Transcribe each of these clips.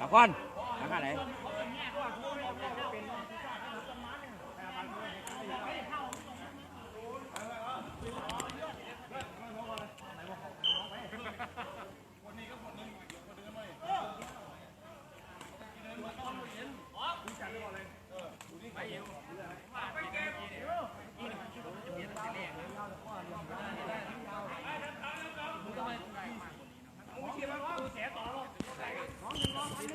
ตะก้อนทางอะไห น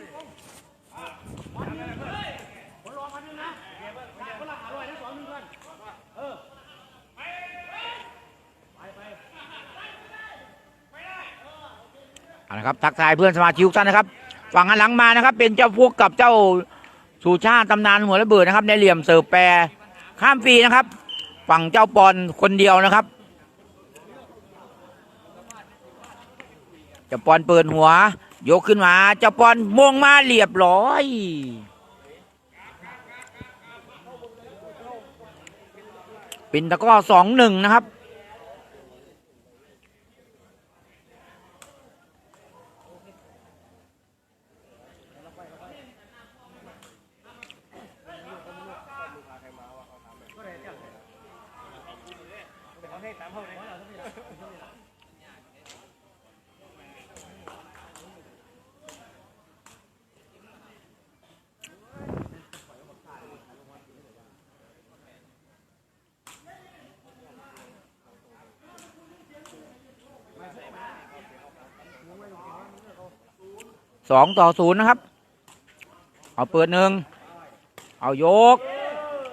เอาละครับทักทายเพื่อนสมาชิกทุกท่านนะครับฝั่งหันหลังมานะครับ เป็นเจ้าพวกกับเจ้าสุชาติตำนานหัวระเบิดนะครับ ในเหลี่ยมเสิร์ฟแปรข้ามฟรีนะครับ ฝั่งเจ้าปอนคนเดียวนะครับเจ้าปอนเปิดหัว ยกขึ้นมาเจ้าปอนมงมาเรียบร้อย เป็นตะก้อสองหนึ่งนะครับ สองต่อศูนย์นะครับ เอาเปิดหนึ่งเอายก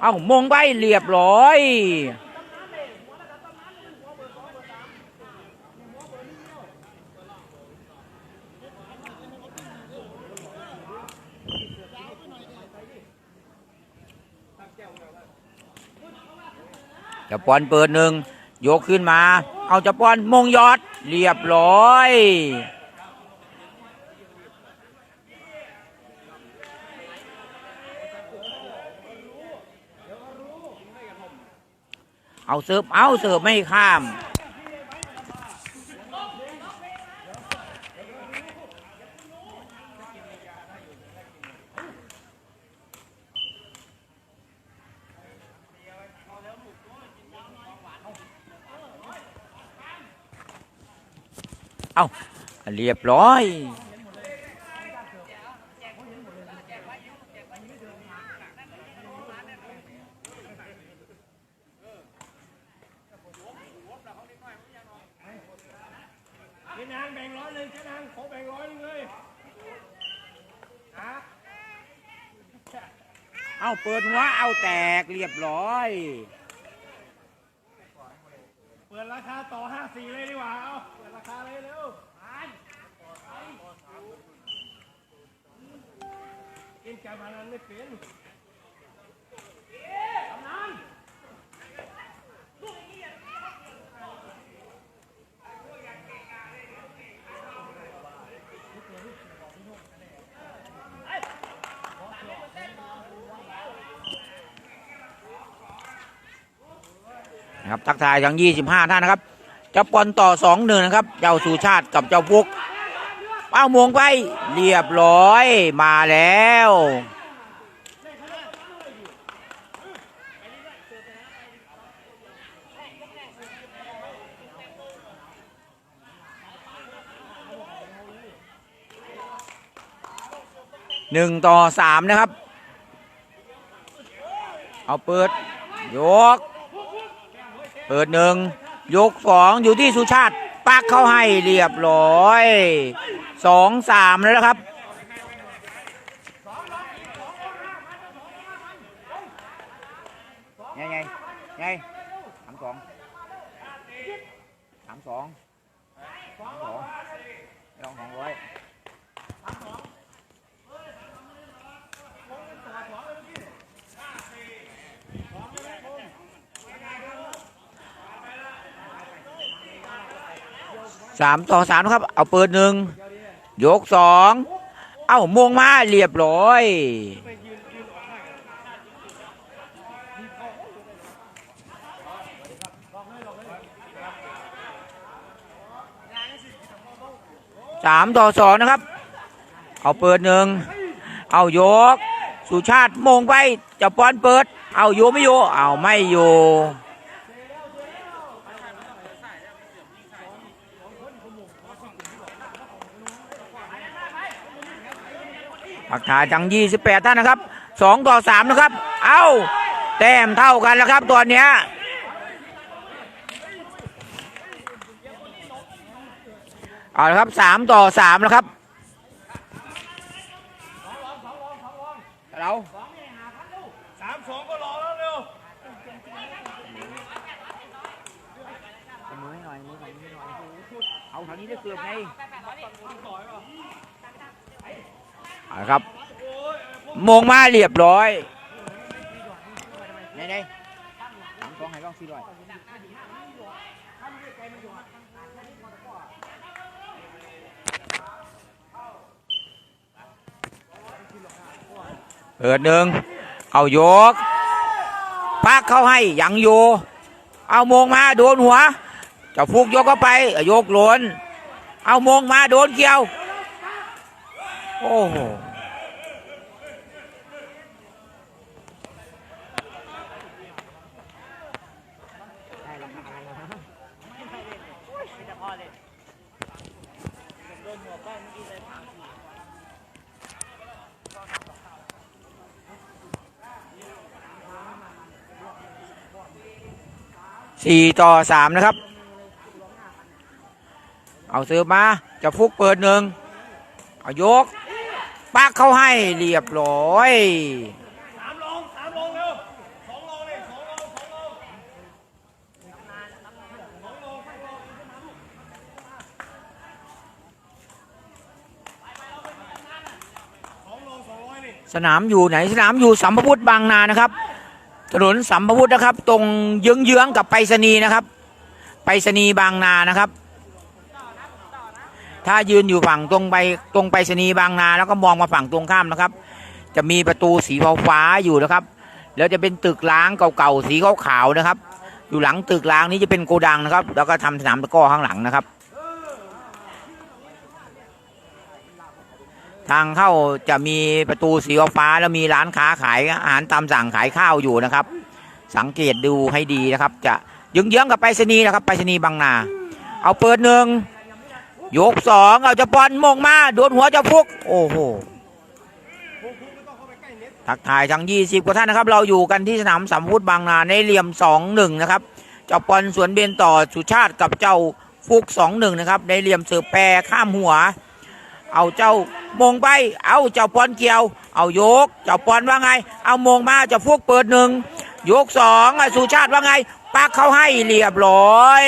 เอามงไปเรียบร้อย จะปอนเปิดหนึ่งยกขึ้นมา เอาจะปอนมงยอด เรียบร้อย เอาเสิร์ฟเอาเสิร์ฟไม่ข้ามเอาเรียบร้อย เจ๊นางแบ่งร้อยห นึ่งเจ๊นางขอแบ่งร้อยหนึงเลยฮะเอาเปิดหัวเอาแตกเรียบร้อย เปิดราคาต่อห้าสี่เลยดีกว่า เอาเปิดราคาเลยเร็วกินการพนันไม่เป็น นะครับทักทายทั้ง 25 ท่านนะครับเจ้าปอนต่อ2หนึ่งนะครับ เจ้าสุชาติกับเจ้าฟุกเป้ามงไปเรียบร้อยมาแล้วหนึ่งต่อสามนะครับ เอาเปิด ยก เปิดหนึ่งยกสองอยู่ที่สุชาติปักเข้าให้เรียบร้อยสองสามแล้วนะครับ ไงไงไงสามสองสามสองสามสองลองสองร้อย สามต่อสามนะครับ เอาเปิดหนึ่งยกสอง เอ้ามงมาเรียบร้อยสามต่อสองนะครับ เอาเปิดหนึ่ง เอายก สุชาติมงไปจะป้อนเปิด เอาโยไม่โย เอาไม่โย ปักทายจังยี่สิบแปดท่านนะครับสองต่อสามนะครับ เอาแต้มเท่ากันแล้วครับตอนเนี้ยเอาละครับสามต่อสามแล้วครับเราสามสองก็รอแล้วเร็วมือให้หน่อยมือหน่อยมือหน่อยเอาแถวนี้ได้เกือบไง เอาละครับ มงมาเรียบร้อยไหนไหนสามสองให้ลองสี่ร้อยเปิดหนึ่งเอายกพักเข้าให้ยังอยู่เอามงมาโดนหัวเจ้าฟุกยกเข้าไปยกหล่นเอามงมาโดนเกี่ยว โอ้โหสี่ต่อสามนะครับ เอาเสือมา จะฟุกเปิดหนึ่งเอายก ปักเขาให้เรียบร้อยสามลสามลเร็วสองลเลยสองลงสองลงสนามอยู่ไหนสนามอยู่สัมพพุทธบางนานะครับ ถนนสัมพพุทธนะครับ ตรงเยื้องๆกับไปรษณีย์นะครับ ไปรษณีย์บางนานะครับ ถ้ายืนอยู่ฝั่งตรงไปตรงไปรษณีบางนา แล้วก็มองมาฝั่งตรงข้ามนะครับ จะมีประตูสีฟ้าอยู่นะครับแล้วจะเป็นตึกล้างเก่าๆสีขาวๆนะครับ อยู่หลังตึกล้างนี้จะเป็นโกดังนะครับ แล้วก็ทำสนามตะก้อข้างหลังนะครับ ทางเข้าจะมีประตูสีฟ้าแล้วมีร้านค้าขายอาหารตามสั่งขายข้าวอยู่นะครับ สังเกตดูให้ดีนะครับ จะยิงเยื้องกับไปรษณีย์นะครับไปรษณีย์บางนา เอาเปิดหนึ่ง ยกสองเอาจะปอนมงมาโดนหัวเจะฟุก โอ้โหทักทายทั้งยี่สิบกว่าท่านนะครับ เราอยู่กันที่สนามสัมพุทธบางนาในเหลี่ยมสองหนึ่งนะครับ เจ้าปอนสวนเบนต่อสุชาติกับเจ้าฟุกสองหนึ่งนะครับ ในเหลี่ยมเสือแปรข้ามหัว เอาเจ้ามงไป เอาเจ้าปอนเกี่ยว เอายก เจ้าปอนว่าไง เอามงมาเจ้าพวกเปิดหนึ่งยกสองสุชาติว่าไงปักเข้าให้เรียบร้อย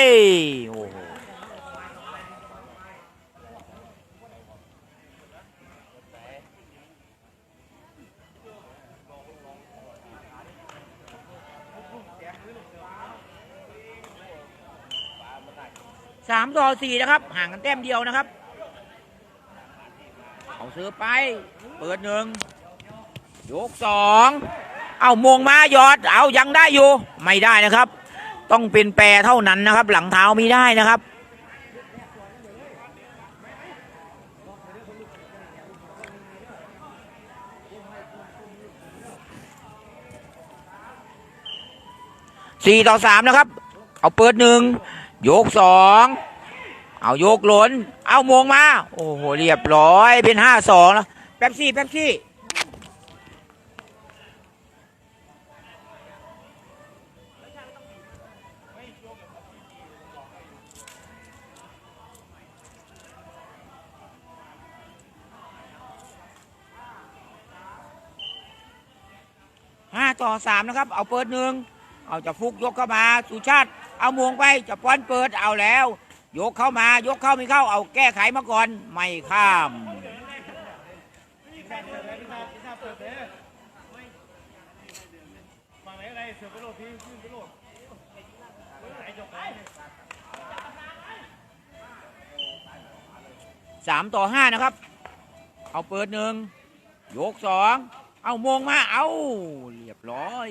สามต่อสี่นะครับ ห่างกันแต้มเดียวนะครับเอาซื้อไป เปิดหนึ่งยกสองเอามงมายอด เอายังได้อยู่ ไม่ได้นะครับ ต้องเป็นแปรเท่านั้นนะครับ หลังเท้าไม่ได้นะครับสี่ต่อสามนะครับ เอาเปิดหนึ่งยกสอง เอายกหล้นเอามงมา โอ้โห เรียบร้อยเป็นห้าสองแล้วแป๊บซี่แป๊บซี่ห้าต่อสามนะครับ เอาเปิดหนึ่งเอาจะฟุกยกเข้ามา สุชาติ เอามวงไปจะป้อนเปิดเอาแล้ว ยกเข้ามายกเข้าไม่เข้าเอาแก้ไขมาก่อนไม่ข้ามฝั่งไหนอะไรเสือไปโลดทีขึ้นไปโลดไหนจบไหนสามต่อห้านะครับ เอาเปิดหนึ่งยกสองเอามงมาเอาเรียบร้อย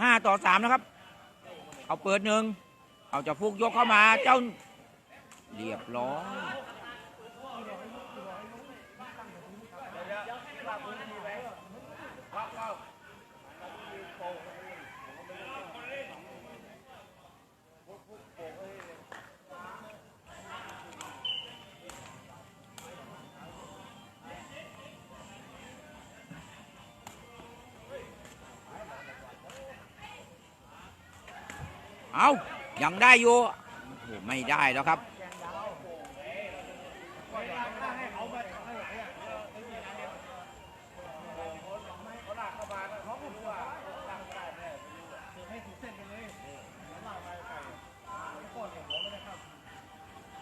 ห้าต่อสามนะครับ เอาเปิดหนึ่ง เอาจะฟุกยกเข้ามาเจ้าเรียบร้อย เอายังได้อยู่ไม่ได้แล้วครับ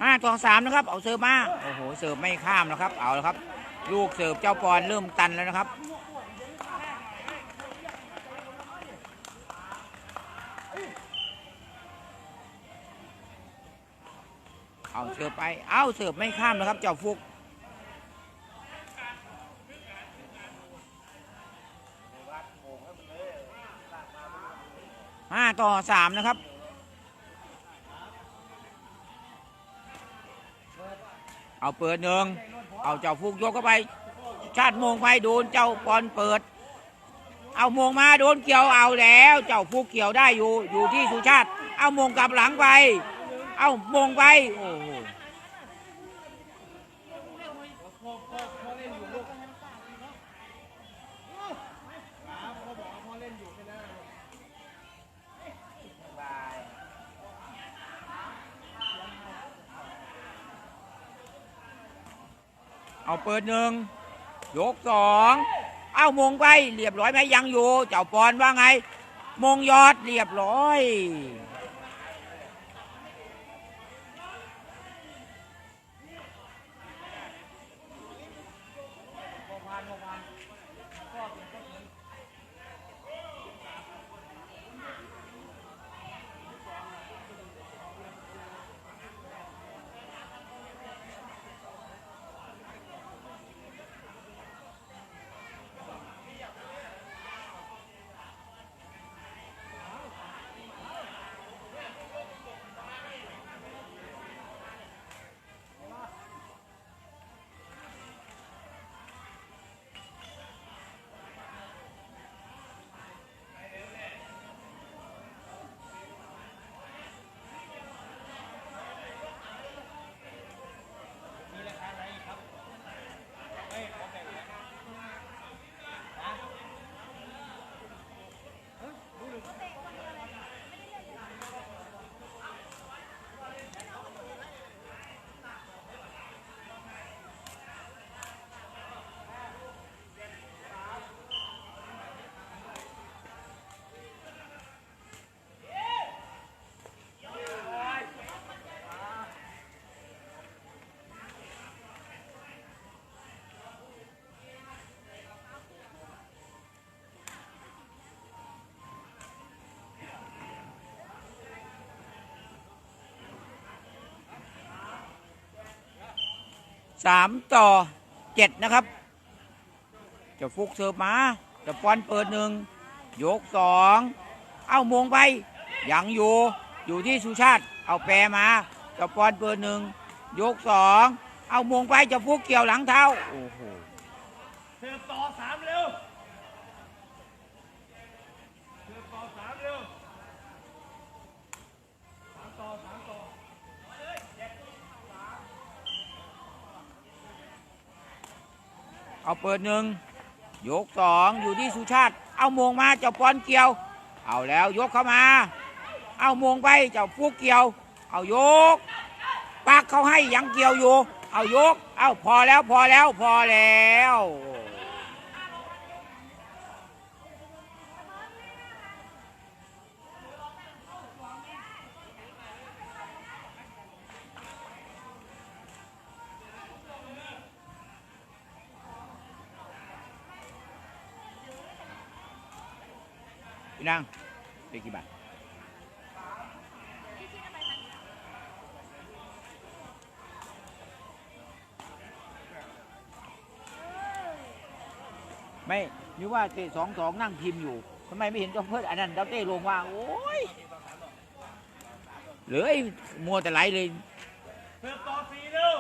ห้าต่อสามนะครับ เอาเสิร์ฟมา โอ้โห เสิร์ฟไม่ข้ามนะครับ เอาแล้วครับ ลูกเสิร์ฟเจ้าปอนเริ่มตันแล้วนะครับ เอาเสิร์ฟไป เอาเสิร์ฟไม่ข้ามนะครับ เจ้าฟุก ห้าต่อสามนะครับ เอาเปิดหนึ่ง เอาเจ้าฟุกยกเข้าไป ชาติมงไปโดนเจ้าปอนเปิด เอามงมาโดนเกี่ยวเอาแล้ว เจ้าฟุกเกี่ยวได้อยู่ อยู่ที่สุชาติ เอามงกลับหลังไป เอามงไป โอ้โห เปิดหนึ่งยกสองเอ้ามงไป เรียบร้อยไหมยังอยู่ เจ้าปอนว่าไง มงยอดเรียบร้อย สามต่อเจ็ดนะครับ จะฟุกเสิร์ฟมาจะปอนเปิดหนึ่งยกสองเอามงไปยังอยู่อยู่ที่สุชาติ เอาแปรมาจะปอนเปิดหนึ่งยกสองเอามงไปจะฟุกเกี่ยวหลังเท้าโอ้โหเสิร์ฟต่อสามเร็ว เอาเปิดหนึ่งยกสองอยู่ที่สุชาติ เอามงมาเจ้าปอนเกี่ยว เอาแล้วยกเข้ามา เอามงไปเจ้าฟุกเกี่ยว เอายกปักเขาให้ยังเกี่ยวอยู่ เอายก เอาพอแล้วพอแล้วพอแล้ว พี่นางเป็นกี่บาทไม่นึกว่าเตะสองสองนั่งพิมพ์อยู่ทำไมไม่เห็นเจ้าเพื่อนอันนั้นเจ้าเต้ลงว่า โอ้ยเหลือไอ้มัวแต่ไหลเลยเสิร์ฟต่อสีเร็ว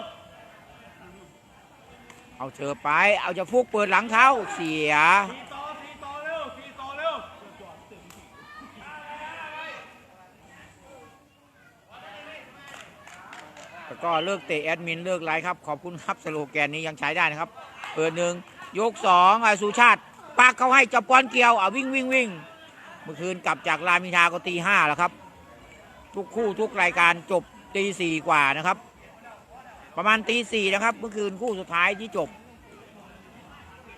เอาเจอไป เอาจะฟุกเปิดหลังเขาเสีย ก็เลิกเตะแอดมินเลิกไลฟ์ครับ ขอบคุณครับสโลแกนนี้ยังใช้ได้นะครับ เปิดหนึ่งยกสองอสุชาติปากเขาให้จับปอนเกียวอะวิ่งวิ่งวิ่งเมื่อคืนกลับจากรามอินทราก็ตีห้าแล้วครับ ทุกคู่ทุกรายการจบตีสี่กว่านะครับ ประมาณตีสี่นะครับ เมื่อคืนคู่สุดท้ายที่จบ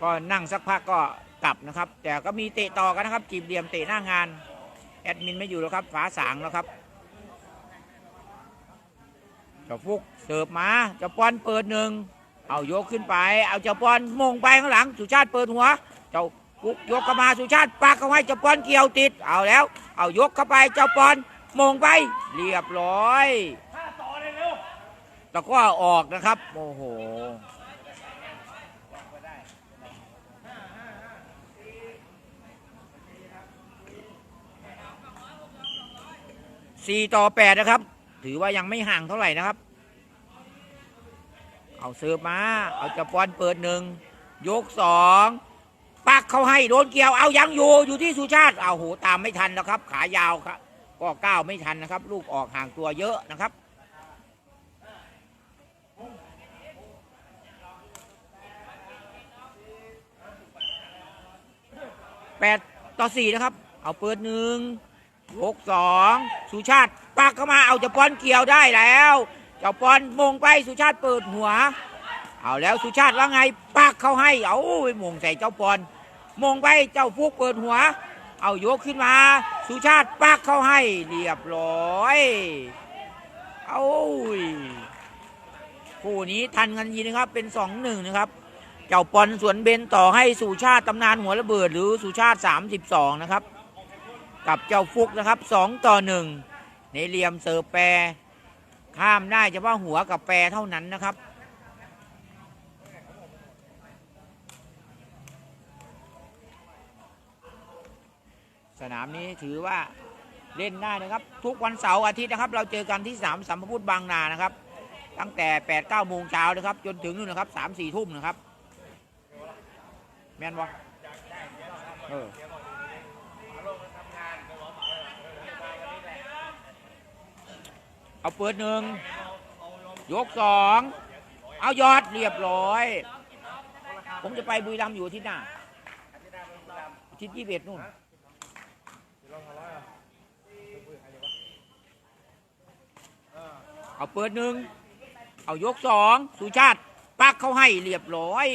ก็นั่งสักพักก็กลับนะครับ แต่ก็มีเตะต่อกันนะครับ จีบเหลี่ยมเตะหน้างาน แอดมินไม่อยู่แล้วครับฝาสางแล้วครับ เจ้าฟุกเสิร์ฟมาเจ้าปอนเปิดหนึ่งเอายกขึ้นไป เอาเจ้าปอนมงไปข้างหลังสุชาติเปิดหัว เจ้าฟุกยกเข้ามาสุชาติปากเข้าให้เจ้าปอนเกี่ยวติด เอาแล้ว เอายกเข้าไปเจ้าปอนมงไป เรียบร้อยต่อเลยเร็วตะกร้อออกนะครับโอ้โหสี่ต่อแปดนะครับ ถือว่ายังไม่ห่างเท่าไหร่นะครับ เอาเสิร์ฟมา เอาจะปอนเปิดหนึ่งยกสองปักเขาให้โดนเกี่ยวเอายังอยู่อยู่ที่สุชาติเอาโหตามไม่ทันนะครับ ขายาวครับ ก็ก้าวไม่ทันนะครับ ลูกออกห่างตัวเยอะนะครับแปดต่อสี่นะครับ เอาเปิดหนึ่ง หกสองสุชาติปักเข้ามาเอาเจะปอนเกี่ยวได้แล้ว เจ้าปอนมงไปสุชาติเปิดหัว เอาแล้วสุชาติว่าไงปักเขาให้เอาไปมงใส่เจ้าปอนมงไปเจ้าฟุกเปิดหัว เอายกขึ้นมา สุชาติปักเขาให้เรียบร้อยเอาคู่นี้ทันกันยีนะครับเป็นสองหนึ่งนะครับเจ้าปอนสวนเบนต่อให้สุชาติตำนานหัวระเบิดหรือสุชาติ 32 นะครับ กับเจ้าฟุกนะครับ 2 ต่อ 1 ในเหลี่ยมเสิร์ฟแปร ข้ามได้เฉพาะหัวกับแปรเท่านั้นนะครับสนามนี้ถือว่าเล่นได้นะครับ ทุกวันเสาร์อาทิตย์นะครับ เราเจอกันที่สามสัมพุทธบางนานะครับ ตั้งแต่8ปดเก้าโมงเช้านะครับ จนถึงนู่นนะครับสามสี่ทุ่มนะครับ แม่นบ่เออ เอาเปิดหนึ่งยกสองเอายอดเรียบร้อย ผมจะไปบุรีรัมย์อยู่ที่หน้าทิศยี่สิบเอ็ดนู่นเอาเปิดหนึ่ง เอายกสอง สุชาติปักเขาให้เรียบร้อย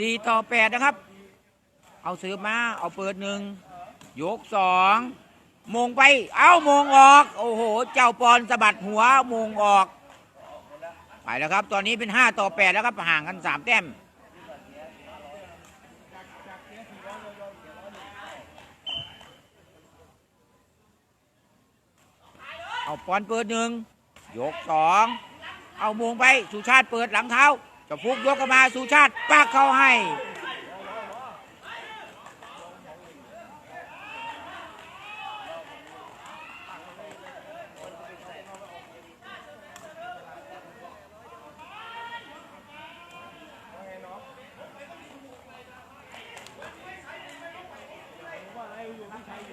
สี่ต่อแปดนะครับ เอาเสืบมา เอาเปิดหนึ่งยกสองมงไป เอามงออก โอ้โห เจ้าปอนสะบัดหัวมงออก ไปแล้วครับ ตอนนี้เป็นห้าต่อแปดแล้วครับ ห่างกันสามแต้มเอาปอนเปิดหนึ่งยกสอง เอามงไป สุชาติเปิดหลังเท้า จะฟุกยกเข้ามาสุชาติปากเข้าให้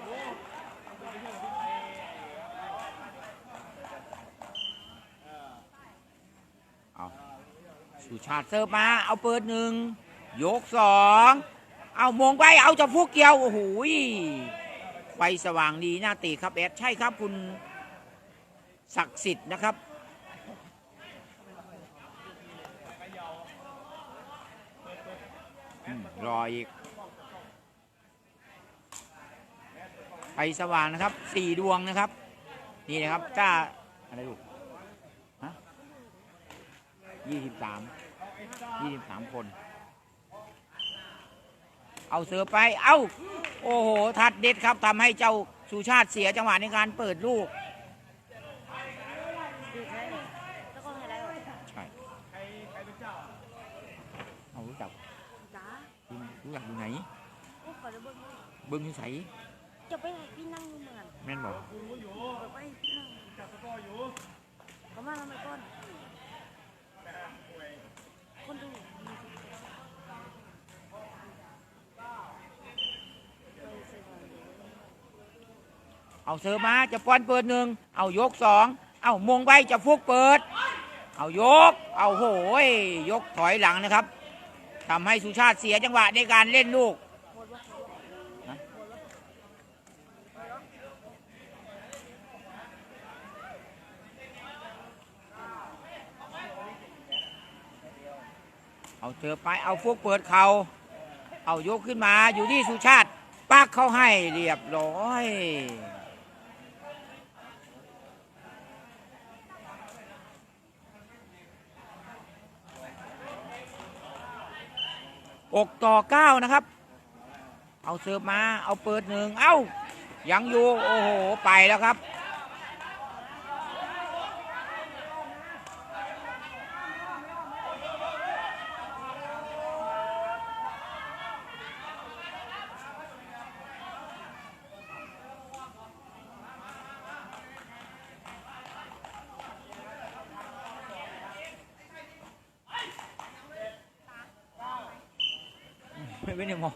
เอา สุชาติเสิร์ฟมา เอาเปิดหนึ่งยกสองเอามงไปเอาจะฟุกเกียวโอ้โหไฟสว่างดีหน้าตีครับแอดใช่ครับคุณศักดิ์สิทธิ์นะครับ รออีกไฟสว่างนะครับสี่ดวงนะครับ นี่นะครับจ้าอะไรลูก ยี่สิบสามยี่สิบสามคน เอาเสือไป เอาโอ้โห ทัดเด็ดครับทำให้เจ้าสุชาติเสียจังหวะในการเปิดลูกคือใช่แล้วก็อะไรวะใช่ใครใครเป็นเจ้าเอารู้จักจ้ารู้จักอยู่ไหนโอ้ขอจะเบิ้งเบิ้งนิสัยจะไปไหนพี่นั่งอยู่เหมือนแม่นบอกคุณรู้อยู่ไปพี่นั่งจับตะกร้ออยู่เขามาทำไมก่อน คนดูเอาเสือมาจะป้อนเปิดหนึ่งเอายกสองเอามงไปจะฟุกเปิด เอายก เอาโหยยกถอยหลังนะครับทำให้สุชาติเสียจังหวะในการเล่นลูก หมดวะ ฮะ เอาเธอไปเอาฟุกเปิดเขาเอายกขึ้นมาอยู่ที่สุชาติปักเข้าให้เรียบร้อยอกต่อเก้านะครับ เอาเสิร์ฟมา เอาเปิดหนึ่ง เอ้า ยังอยู่ โอ้โห ไปแล้วครับ ไม่ไม่ได้มอง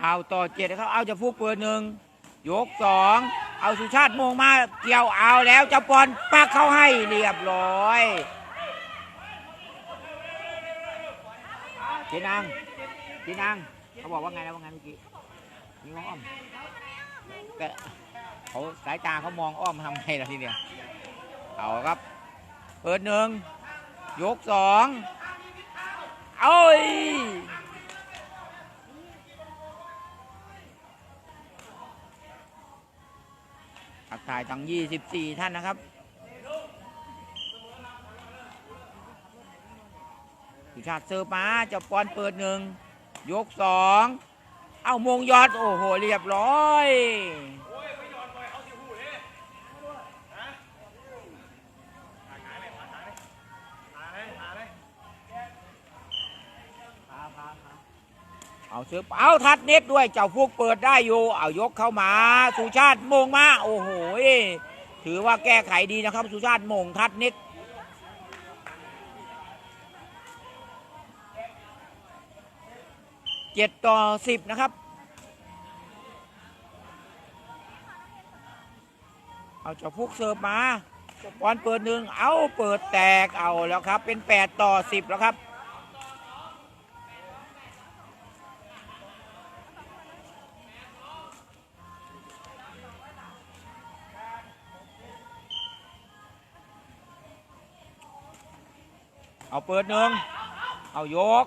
เอาต่อเจ็ดนะครับเอาจะฟูกเปิดหนึ่งยกสองเอาสุชาติโมงมาเกี่ยวเอาแล้วเจะปอนปักเข้าให้เรียบร้อยเจนางเจนาง เขาบอกว่าไงนะว่าไงเมื่อกี้มีมองอ้อม แต่เขาสายตาเขามองอ้อมทำไงล่ะทีเดียวเอาครับ เปิดหนึ่งยกสองเอ้ยทักทายทั้ง 24 ท่านนะครับสุชาติเซอร์มาเจะปอนเปิดหนึ่ง ยกสองเอามงยอด โอ้โห เรียบร้อยเอาเสือเอาทัดเน็ตด้วยเจ้าพวกเปิดได้อยู่ เอายกเข้ามาสุชาติมงมา โอ้โหถือว่าแก้ไขดีนะครับ สุชาติมงทัดเน็ต เจ็ดต่อสิบนะครับ เอาเจ้าพวกเสิร์ฟมาบอลเปิดหนึ่งเอาเปิดแตกเอาแล้วครับ เป็นแปดต่อสิบแล้วครับเอาเปิดหนึ่งเอายก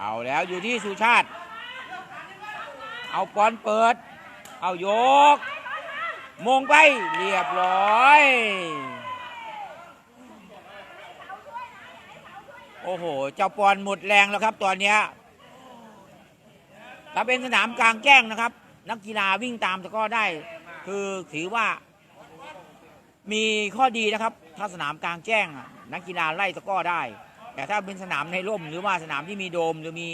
เอาแล้วอยู่ที่สุชาติ เอาปอนเปิด เอายก มงไปเรียบร้อย โอ้โห เจ้าปอนหมดแรงแล้วครับตอนนี้ถ้าเป็นสนามกลางแจ้งนะครับ นักกีฬาวิ่งตามตะก้อได้ คือถือว่า มีข้อดีนะครับ ถ้าสนามกลางแจ้ง นักกีฬาไล่ตะก้อได้ แต่ถ้าเป็นสนามในร่ม หรือว่าสนามที่มีโดมหรือมี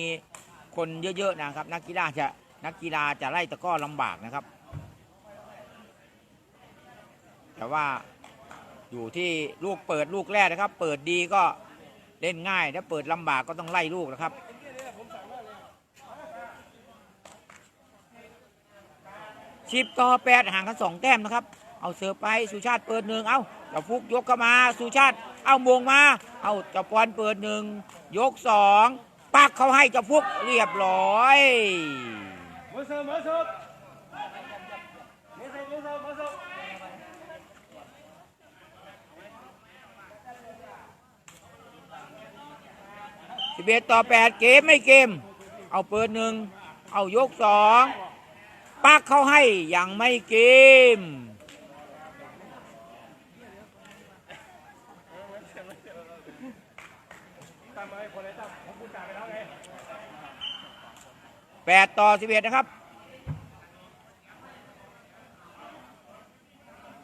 คนเยอะๆนะครับ นักกีฬาจะนักกีฬาจะไล่ตะก้อลำบากนะครับ แต่ว่าอยู่ที่ลูกเปิดลูกแรกนะครับ เปิดดีก็เล่นง่ายถ้าเปิดลำบากก็ต้องไล่ลูกนะครับสิบต่อแปดห่างกันสองแต้มนะครับ เอาเสือไปสุชาติเปิดหนึ่งเอาเจ้าฟุกยกเข้ามาสุชาติเอามงมา เอาเจ้าปอนเปิดหนึ่งยกสองปักเขาให้เจ้าฟุกเรียบร้อยมือเสิร์ฟมือเสิร์ฟมือเสิร์ฟมือเสิร์ฟมือเสิร์ฟสิบเอ็ดต่อแปดเกมไม่เกม เอาเปิดหนึ่งเอายกสองปักเขาให้ยังไม่เกม 8 ต่อ 11 นะครับ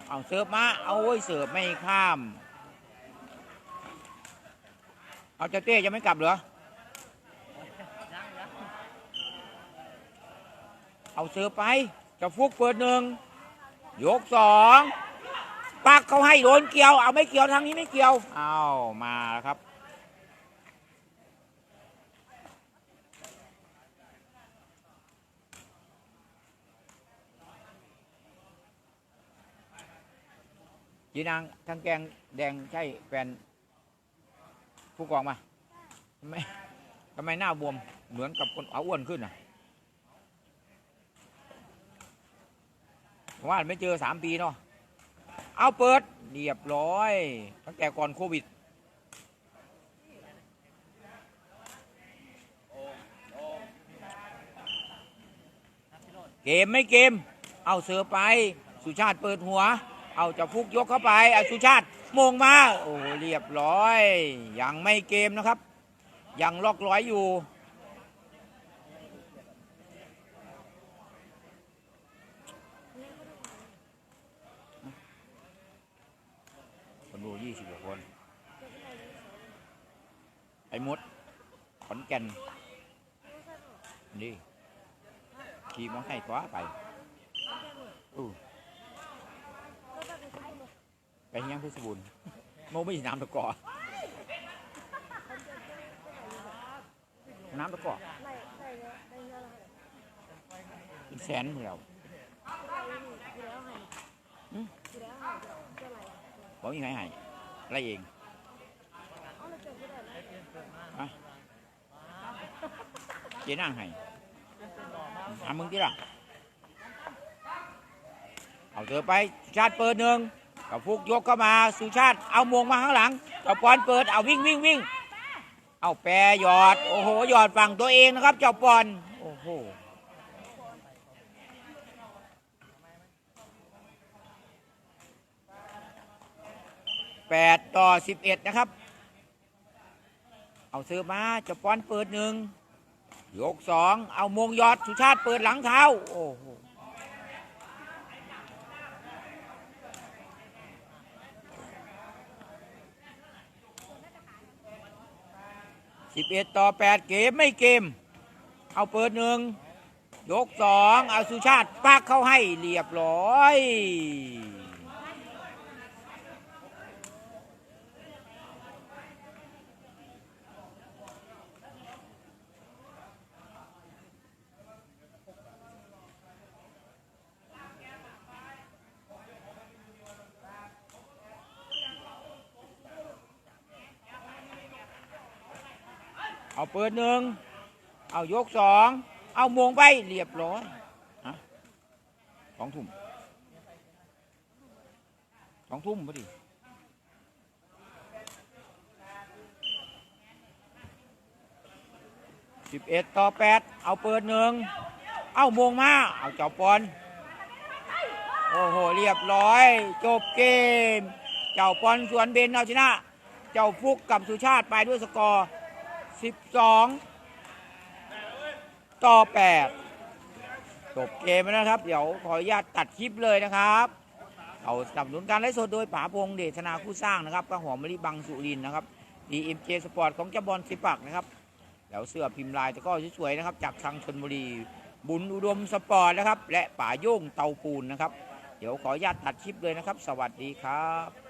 เอาเสิร์ฟมา เอาโอ้ยเสิร์ฟไม่ข้าม เอาเจเต้ยังไม่กลับเหรอ เอาเสิร์ฟไปจะฟุกเปิดหนึ่งยกสองปักเขาให้โดนเกี่ยว เอาไม่เกี่ยวทางนี้ไม่เกี่ยว เอามาครับ ยีนางทั้งแกงแดงใช่แฟนผู้กองมาทำไมทำไมหน้าบวมเหมือนกับคนอาอ้วนขึ้นอะว่าไม่เจอสามปีเนาะเอาเปิดเรียบร้อย ตั้งแต่ก่อนโควิดเกมไม่เกม เอาเสือไป สุชาติเปิดหัว เอาเจะฟุกยกเข้าไปเอาสุชาติโมงมา โอ้เรียบร้อย ยังไม่เกมนะครับ ยังล็อกร้อยอยู่คนดูยี่สิบกว่าคน ไอ้มดขอนแก่นนี่ขี่มอเตอร์ไซค์ตัวไปอู้ ไปยังเพชรบูรณ์โมไม่ใช่น้ำตะกอน้ำตะกอเยอะได้เยอะแล้วเป็นแสนเดียวอยู่แล้วไงอืมอยู่แล้วไงเท่าไหร่บอกมีใครให้ไรเองเอาเลยเกิดไม่ได้แล้วเจ๊นั่งให้หามึงที่ล่ะเอาเธอไปชาติเปิดหนึ่ง กับฟุกยกเข้ามาสุชาติเอามวงมาข้างหลังกับปอนเปิดเอาวิ่งวิ่งวิ่งเอาแปรหยอดโอ้โหหยอดฝั่งตัวเองนะครับเจ้าปอนโอ้โหแปดต่อสิบเอ็ดนะครับ เอาเสือมาเจ้าปอนเปิดหนึ่งยกสองเอามงยอดสุชาติเปิดหลังเท้าโอ้โห สิบเอ็ดต่อแปดเกมไม่เกม เอาเปิดหนึ่งยกสองเอาสุชาติปักเข้าให้เรียบร้อย เปิดหนึ่งเอายกสอง เอามวงไปเรียบร้อยฮะสองทุ่มสองทุ่มพอดีสิบเอ็ดต่อแปดเอาเปิดหนึ่งเอามวงมา เอาเจ้าปอน โอ้โห เรียบร้อย จบเกม เจ้าปอนสวนเบนเอาชนะ เจ้าฟุกกับสุชาติไปด้วยสกอร์ 12ต่อ8จบเกมแล้วนะครับ เดี๋ยวขออนุญาตตัดคลิปเลยนะครับเอาสนับสนุนการไลฟ์สดโดยป๋าพงเดชนาคู่สร้างนะครับกระหอมมะลิบังสุรินนะครับ DMJ Sport ของเจ้าบอลสิปักนะครับแล้วเสื้อพิมพ์ลายตะก้อสวยๆนะครับ จากทางชนบุรี บุญอุดมสปอร์ตนะครับ และป๋าโย่งเตาปูนนะครับ เดี๋ยวขออนุญาตตัดคลิปเลยนะครับ สวัสดีครับ